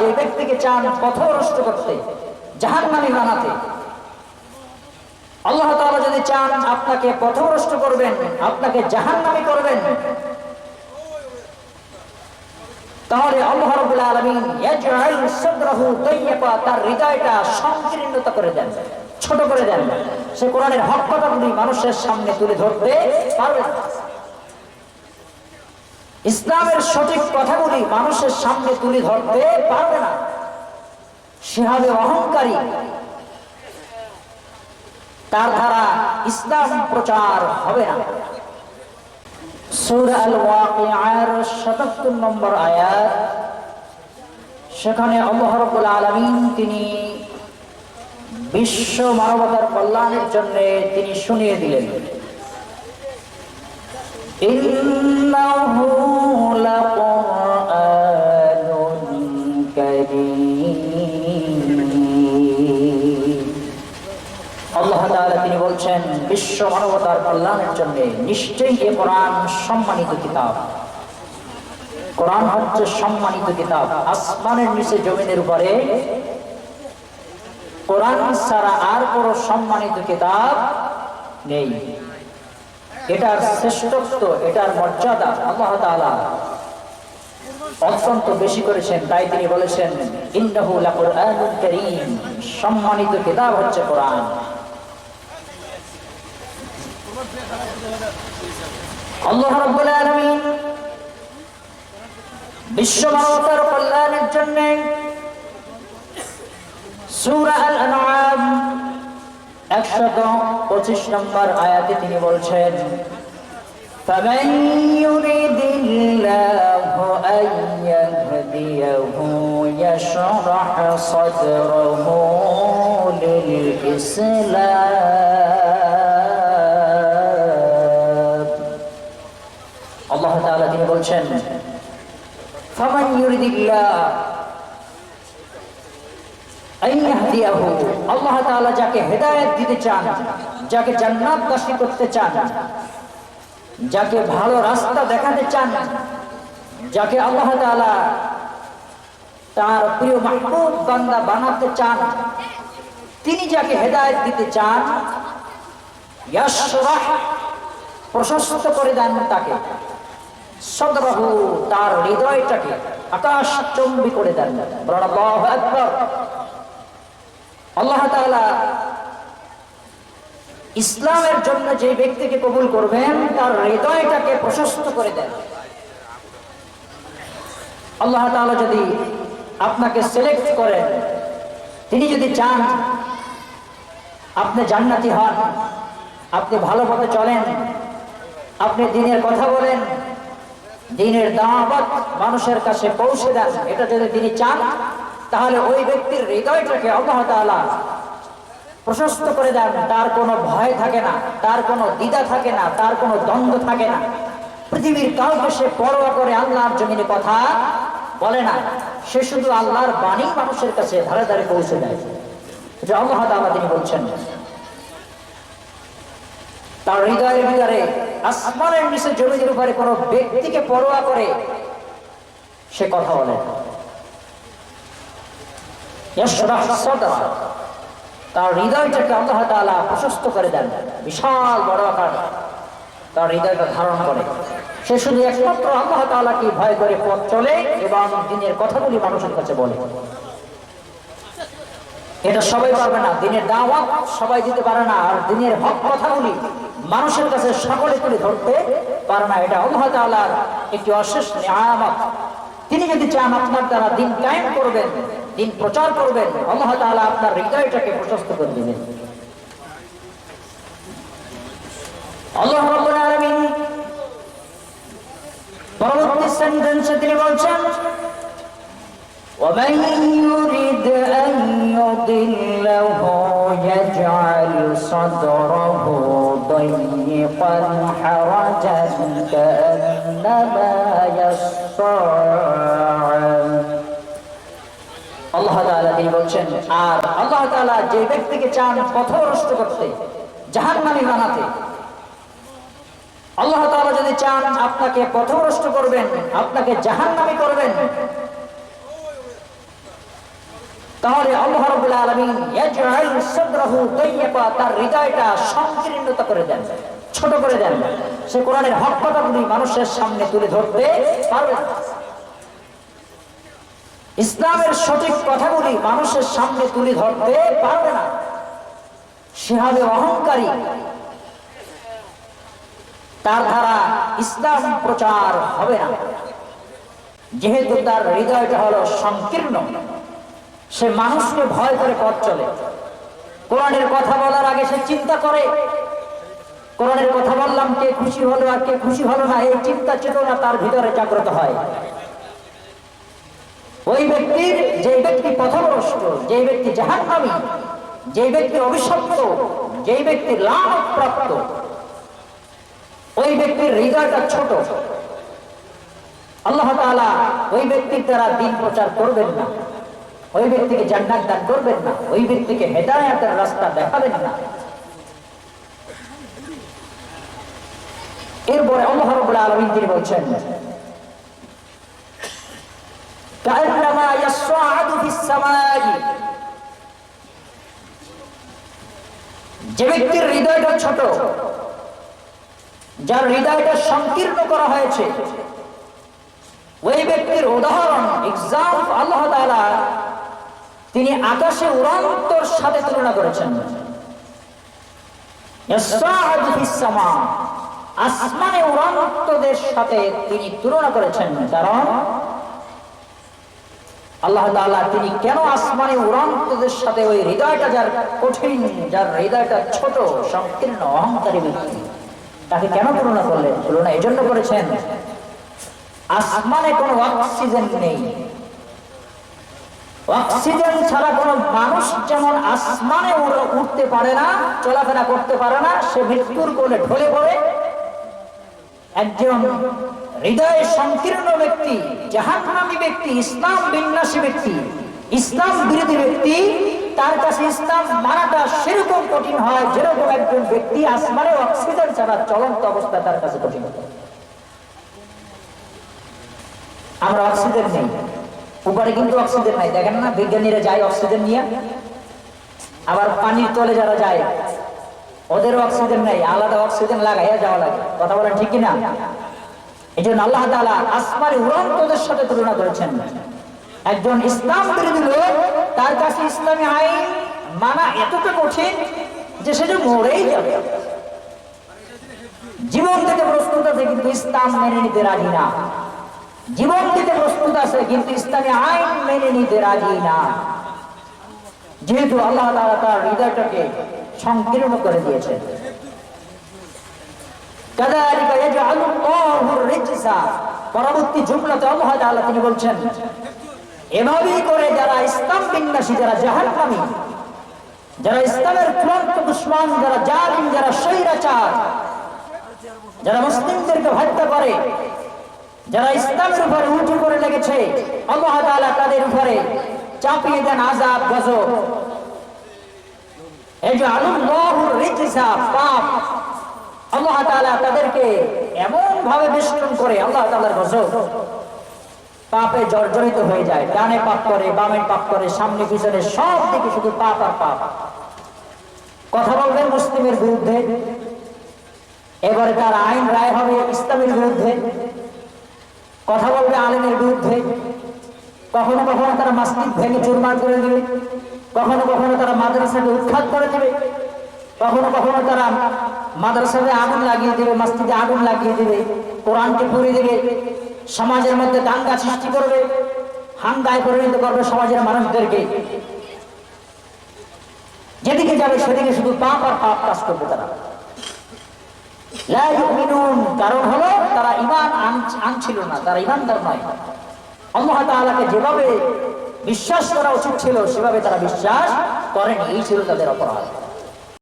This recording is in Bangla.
যে ব্যক্তিকে চান পথভ্রষ্ট করতে, জাহান্নামী বানাতে। আল্লাহ তাআলা যদি চান আপনাকে পথভ্রষ্ট করবেন, আপনাকে জাহান্নামী করবেন, তাহলে আল্লাহ আলামিন ছোট করে দেন। সে কোরআনের হক কথাগুলি মানুষের সামনে তুলে ধরতে পারবে না। ইসলামের সঠিক কথাগুলি মানুষের সামনে তুলে ধরতে পারবে না। সে হবে অহংকারী। তার দ্বারা ইসলাম প্রচার হবে না। সূরা আল ওয়াকিয়ার 77 নম্বর আয়াত। সেখানে আল্লাহ রাব্বুল আলামিন তিনি বিশ্ব মানবতার কল্যাণের জন্য তিনি শুনিয়ে দিলেন। বিশ্ব মানবতার কল্যাণের জন্য নিশ্চয়ই এ কোরআন সম্মানিত কিতাব। কোরআন হচ্ছে সম্মানিত কিতাব। আসমানের নিচে জমিনের উপরে কোরআন ছাড়া আর কোন সম্মানিত কিতাব নেই। এটার শ্রেষ্ঠত্ব, এটার মর্যাদা আল্লাহ তাআলা অত্যন্ত বেশি করেছেন। তাই তিনি বলেছেন লাকুরআনুল সম্মানিত কিতাব হচ্ছে কোরআন। আল্লাহ রাব্বুল আলামিন বিশ্ব মানবতার কল্যাণের জন্য সূরা আল আনআম 125 নম্বর আয়াতে তিনি বলছেন فمن يريد الله أن يهديه يشرح صدره للإسلام বলছেন যাকে দিতে চান, যাকে করতে চান, যাকে ভালো রাস্তা দেখাতে চান, যাকে আল্লাহ তার প্রিয় মাহবুব বান্দা বানাতে চান, তিনি যাকে হেদায়েত দিতে চান প্রশস্ত করে দেন তাকে। সদরহু তার হৃদয়টাকে আকাশ চম্বি করে দেন। আল্লাহু ইসলামের জন্য যে ব্যক্তিকে কবুল করবেন, তার হৃদয়টাকে প্রশস্ত করে দেন। আল্লাহ তাআলা যদি আপনাকে সিলেক্ট করেন, তিনি যদি চান, আপনি জান্নাতি হন, আপনি ভালো পথে চলেন, আপনি দিনের কথা বলেন দিনের দাওয়াত মানুষের কাছে পৌঁছে দেন। এটা যদি তিনি চান, তাহলে ওই ব্যক্তির হৃদয়টাকে আল্লাহ তাআলা প্রশস্ত করে দেন। তার কোনো ভয় থাকে না, তার কোনো দ্বিধা থাকে না, তার কোনো দ্বন্দ্ব থাকে না। পৃথিবীর কাউকে সে পরোয়া করে আল্লাহর জমিনে কথা বলে না। সে শুধু আল্লাহর বাণী মানুষের কাছে ধারে ধারে পৌঁছে দেয়। যে আল্লাহ তাআলা তিনি বলছেন। তার হৃদয়ের ভিতরে আসমানের নিচে জমিনের উপরে কোনো ব্যক্তিকে পরোয়া করে সে কথা বলে। তার হৃদয়টাকে আল্লাহ তাআলা প্রশস্ত করে দেন, বিশাল বড় আকার। তার হৃদয়টা ধারণ করে। সে শুধু একমাত্র আল্লাহ তাআলাকে ভয় করে পথ চলে এবং দিনের কথাগুলি মানুষের কাছে বলে। এটা সবাই পারবে না। দিনের দাওয়াত সবাই দিতে পারে না। আর দিনের হক কথাগুলি মানুষের কাছে সকলে তুলে ধরতে পারে না এটা আল্লাহ তাআলার একটি অশেষ নিয়ামত তিনি যদি চান আপনার দ্বারা দিন কায়েম করবেন দিন প্রচার করবেন আল্লাহ তাআলা আপনার হৃদয়টাকে প্রশস্ত করে দিবেন আল্লাহ রাব্বুল আলামিন পরবর্তী সেন্টেন্সে তিনি বলছেন ومن يرد أن يضله يجعل صدره ضيقا حرجا كأنما يصعد আল্লাহ তাআলা তিনি বলছেন আর আল্লাহ তাআলা যে ব্যক্তিকে চান পথভ্রষ্ট করতে জাহান্নামী বানাতে আল্লাহ তাআলা যদি চান আপনাকে পথভ্রষ্ট করবেন আপনাকে জাহান্নামী করবেন তাহলে আল্লাহ রাব্বুল তার হৃদয়টা সংকীর্ণতা করে দেন, ছোট করে দেন। সে কোরআনের হক মানুষের সামনে তুলে ধরতে পারবে ইসলামের সঠিক কথাগুলি মানুষের সামনে তুলে ধরতে পারবে না। সে হবে অহংকারী তার দ্বারা ইসলাম প্রচার হবে না। যেহেতু তার হৃদয়টা হলো সংকীর্ণ সে মানুষকে ভয় করে পথ চলে। কোরআনের কথা বলার আগে সে চিন্তা করে। কোরআনের কথা বললাম, কে খুশি হলো আর কে খুশি হলো না, এই চিন্তা চেতনা তার ভিতরে জাগ্রত হয়। ওই ব্যক্তির যে ব্যক্তি পথভ্রষ্ট যে ব্যক্তি জাহান্নামী যে ব্যক্তি অভিশপ্ত যে ব্যক্তি লাভ প্রাপ্ত ওই ব্যক্তির হৃদয়টা ছোট। আল্লাহ তাআলা ওই ব্যক্তির দ্বারা দিন প্রচার করবেন না। ওই ব্যক্তিকে জান্নাত দান করবেন না, ওই ব্যক্তিকে হেদায়াতের রাস্তা দেখাবেন না। এরপরে আল্লাহ রাব্বুল আলামিন তিনি বলছেন যে ব্যক্তির হৃদয়টা ছোট, যার হৃদয়টা সংকীর্ণ করা হয়েছে, ওই ব্যক্তির উদাহরণ এক্সাম্পল আল্লাহ তিনি আকাশে উড়ান্তর সাথে তুলনা করেছেন। আসমানে উড়ান্তদের সাথে তিনি তুলনা করেছেন। কারণ আল্লাহ তিনি কেন আসমানে উড়ান্তদের সাথে ওই হৃদয়টা যার কঠিন, যার হৃদয়টা ছোট, সংকীর্ণ, অহংকারী ব্যক্তি, তাকে কেন তুলনা করলেন? তুলনা এই জন্য করেছেন। আসমানে কোনো অক্সিজেন নেই। অক্সিজেন ছাড়া কোনো মানুষ যেমন আসমানে উঠতে পারে না, চলাফেরা করতে পারে না, সে মৃত্যুর কোলে ঢলে পড়ে। একজন হৃদয় সংকীর্ণ ব্যক্তি, জাহান্নামী ব্যক্তি, ইসলাম বিন্যাসী ব্যক্তি, ইসলাম বিরোধী ব্যক্তি, তার কাছে ইসলাম মানাটা সেরকম কঠিন হয় যেরকম একজন ব্যক্তি আসমানে অক্সিজেন ছাড়া চলন্ত অবস্থা তার কাছে কঠিন আমরা অক্সিজেন নেই। উপরে কিন্তু অক্সিজেন নাই। দেখেন না, বিজ্ঞানীরা যায় অক্সিজেন নিয়ে। আবার পানির তলে যারা যায় ওদের অক্সিজেন নেই, আলাদা অক্সিজেন লাগাইয়া যাওয়া লাগে। কথা বলেন ঠিক কিনা? এই জন্য আল্লাহ তাআলা আসমানে উড়ন্তদের সাথে তুলনা করেছেন। একজন ইসলাম বিরোধী লোক, তার কাছে ইসলামী আইন মানা এতটা কঠিন যে সে যে মরেই যাবে। জীবন থেকে আছে কিন্তু ইসলাম মেনে নিতে রাজি না। জীবন দিতে প্রস্তুত আছে, কিন্তু ইসলামী আইন মেনে নিতে রাজি না। যেহেতু আল্লাহ তাআলা তার হৃদয়টাকে সংকীর্ণ করে দিয়েছে পরবর্তী জুমলাতে আল্লাহ তিনি বলছেন, এভাবেই করে যারা ইসলাম বিন্যাসী, যারা যারা ইসলামের চূড়ান্ত যারা জালিম, যারা যারা মুসলিমদেরকে হত্যা করে যারা ইসলামের উপরে উঠে করে লেগেছে, আল্লাহ তাদের উপরে চাপিয়ে দেন আযাব, গজব। এই যে পাপ, আল্লাহ তাদেরকে এমন ভাবে করে, আল্লাহ গজব পাপে জর্জরিত হয়ে যায়। ডানে পাপ করে বামে পাপ করে, সামনে পিছনে সব দিকে শুধু পাপ আর পাপ। কথা বলবেন মুসলিমের বিরুদ্ধে? এবারে তার আইন রায় হবে ইসলামের বিরুদ্ধে। কথা বলবে আলেমের বিরুদ্ধে। কখনো কখনো তারা মাসজিদ ভেঙে চুরমার করে দেবে। কখনো কখনো তারা মাদ্রাসাকে উৎখাত করে দেবে। কখনো কখনো তারা মাদ্রাসাতে আগুন লাগিয়ে দেবে, মসজিদে আগুন লাগিয়ে দেবে, কোরআনকে পুড়িয়ে দেবে, সমাজের মধ্যে দাঙ্গা সৃষ্টি করবে, হাঙ্গায় পরিণত করবে সমাজের মানুষদেরকে। যেদিকে যাবে সেদিকে শুধু পাপ আর পাপ কাজ করবে তারা। কারণ হলো তারা ইমান আন- আনছিল না, তারা ইমানদার নয়। আল্লাহ যেভাবে বিশ্বাস করা উচিত ছিল, সেভাবে তারা বিশ্বাস করেনি, এই ছিল তাদের অপরাধ।